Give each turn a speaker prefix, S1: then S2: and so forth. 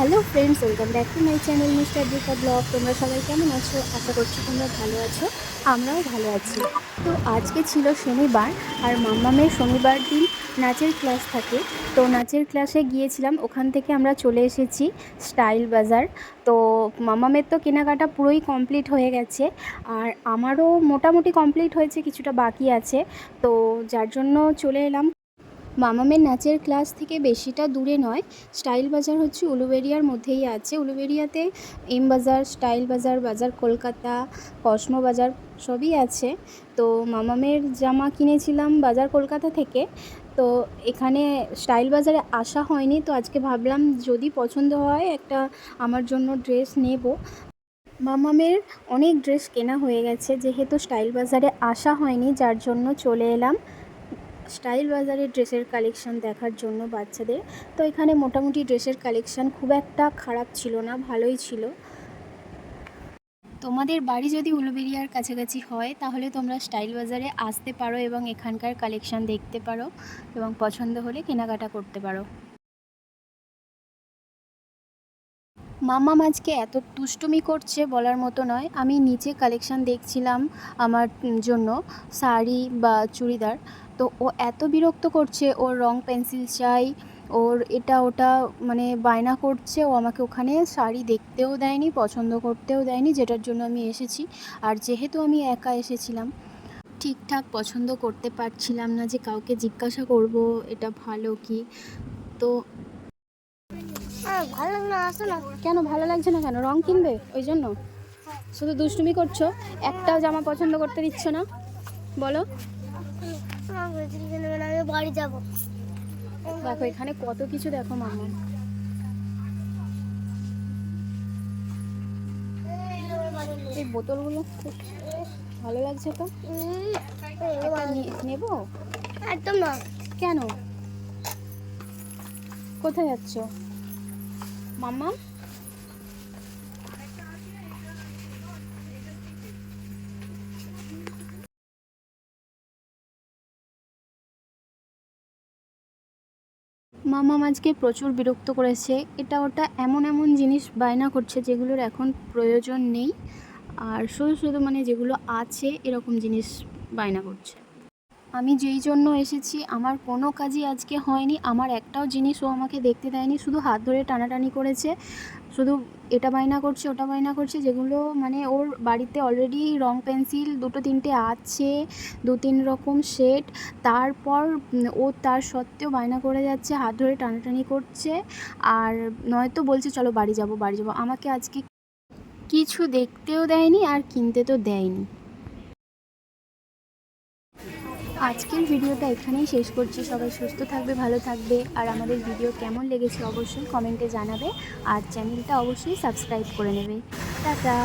S1: Hello friends, welcome back to my channel mister Dika blog. তোমরা সবাই কেমন আছো? আশা করছি তোমরা ভালো আছো, আমরাও ভালো আছি। তো আজকে ছিল শনিবার, আর মাম্মামের শনিবার দিন নাচের ক্লাস থাকে। তো নাচের ক্লাসে গিয়েছিলাম, ওখান থেকে আমরা চলে এসেছি স্টাইল বাজার। তো মামামের তো কেনাকাটা পুরোই কমপ্লিট হয়ে গেছে, আর আমারও মোটামুটি কমপ্লিট হয়েছে, কিছুটা বাকি আছে। তো যার জন্য চলে এলাম। মামামের নাচের ক্লাস থেকে বেশিটা দূরে নয়। স্টাইল বাজার হচ্ছে উলুবেরিয়ার মধ্যেই আছে। উলুবেরিয়াতে এম বাজার, স্টাইল বাজার বাজার কলকাতা, কসমো বাজার সবই আছে। তো মামামের জামা কিনেছিলাম বাজার কলকাতা থেকে। তো এখানে স্টাইল বাজারে আসা হয়নি। তো আজকে ভাবলাম যদি পছন্দ হয় একটা আমার জন্য ড্রেস নেব। মামামের অনেক ড্রেস কেনা হয়ে গেছে। যেহেতু স্টাইল বাজারে আসা হয়নি, যার জন্য চলে এলাম। স্টাইল বাজারের ড্রেসের কালেকশন দেখার জন্য বাচ্চাদের। তো এখানে মোটামুটি ড্রেসের কালেকশন খুব একটা খারাপ ছিল না, ভালোই ছিল। তোমাদের বাড়ি যদি উলুবেরিয়ার কাছাকাছি হয়, তাহলে তোমরা স্টাইল বাজারে আসতে পারো এবং এখানকার কালেকশন দেখতে পারো এবং পছন্দ হলে কেনাকাটা করতে পারো। মাম্মা আজকে এত দুষ্টুমি করছে বলার মতো নয়। আমি নিচে কালেকশন দেখছিলাম আমার জন্য, শাড়ি বা চুড়িদার। তো ও এত বিরক্ত করছে ওর রং পেন্সিল চাই ওর এটা ওটা মানে বায়না করছে ও আমাকে ওখানে শাড়ি দেখতেও দেয়নি পছন্দ করতেও দেয়নি যেটার জন্য আমি এসেছি। আর যেহেতু আমি একা এসেছিলাম ঠিকঠাক পছন্দ করতে পারছিলাম না যে কাউকে জিজ্ঞাসা করব এটা ভালো কি? তো
S2: আর ভালো না আসো না।
S1: কেন ভালো লাগছে না কেন? রং কিনবে ওই জন্য? শুধু দুষ্টুমি করছ? একটাও জামা পছন্দ করতে দিচ্ছ না? বলো
S2: আমার বলছিল যে নেবে না, আমি বাড়ি যাব
S1: দেখো, এখানে কত কিছু দেখো মামা। এই বোতলগুলো ভালো লাগছে তো? নেব
S2: একদম না
S1: কেন? কোথায় যাচ্ছ? মাম্মা? মামা আজকে প্রচুর বিরক্ত করেছে। এটা ওটা এমন এমন জিনিস বায়না করছে যেগুলোর এখন প্রয়োজন নেই। আর শুধু শুধু মানে যেগুলো আছে এরকম জিনিস বায়না করছে। আমি যেই জন্য এসেছি, আমার কোনো কাজই আজকে হয়নি। আমার একটাও জিনিস ও আমাকে দেখতে দেয়নি, শুধু হাত ধরে টানাটানি করেছে। শুধু এটা বায়না করছে, ওটা বায়না করছে, যেগুলো মানে ওর বাড়িতে অলরেডি রং পেন্সিল দুটো তিনটে আছে, দু তিন রকম শেড তারপর ও তার সত্ত্বেও বায়না করে যাচ্ছে, হাত ধরে টানাটানি করছে। আর নয়তো বলছে, চলো বাড়ি যাব বাড়ি যাব। আমাকে আজকে কিছু দেখতেও দেয়নি আর কিনতে তো দেয়নি। আজকের ভিডিওটা এখানেই শেষ করছি। সবাই সুস্থ থাকবে, ভালো থাকবে। আর আমাদের ভিডিও কেমন লেগেছে অবশ্যই কমেন্টে জানাবে। আর চ্যানেলটা অবশ্যই সাবস্ক্রাইব করে নেবে। টাটা!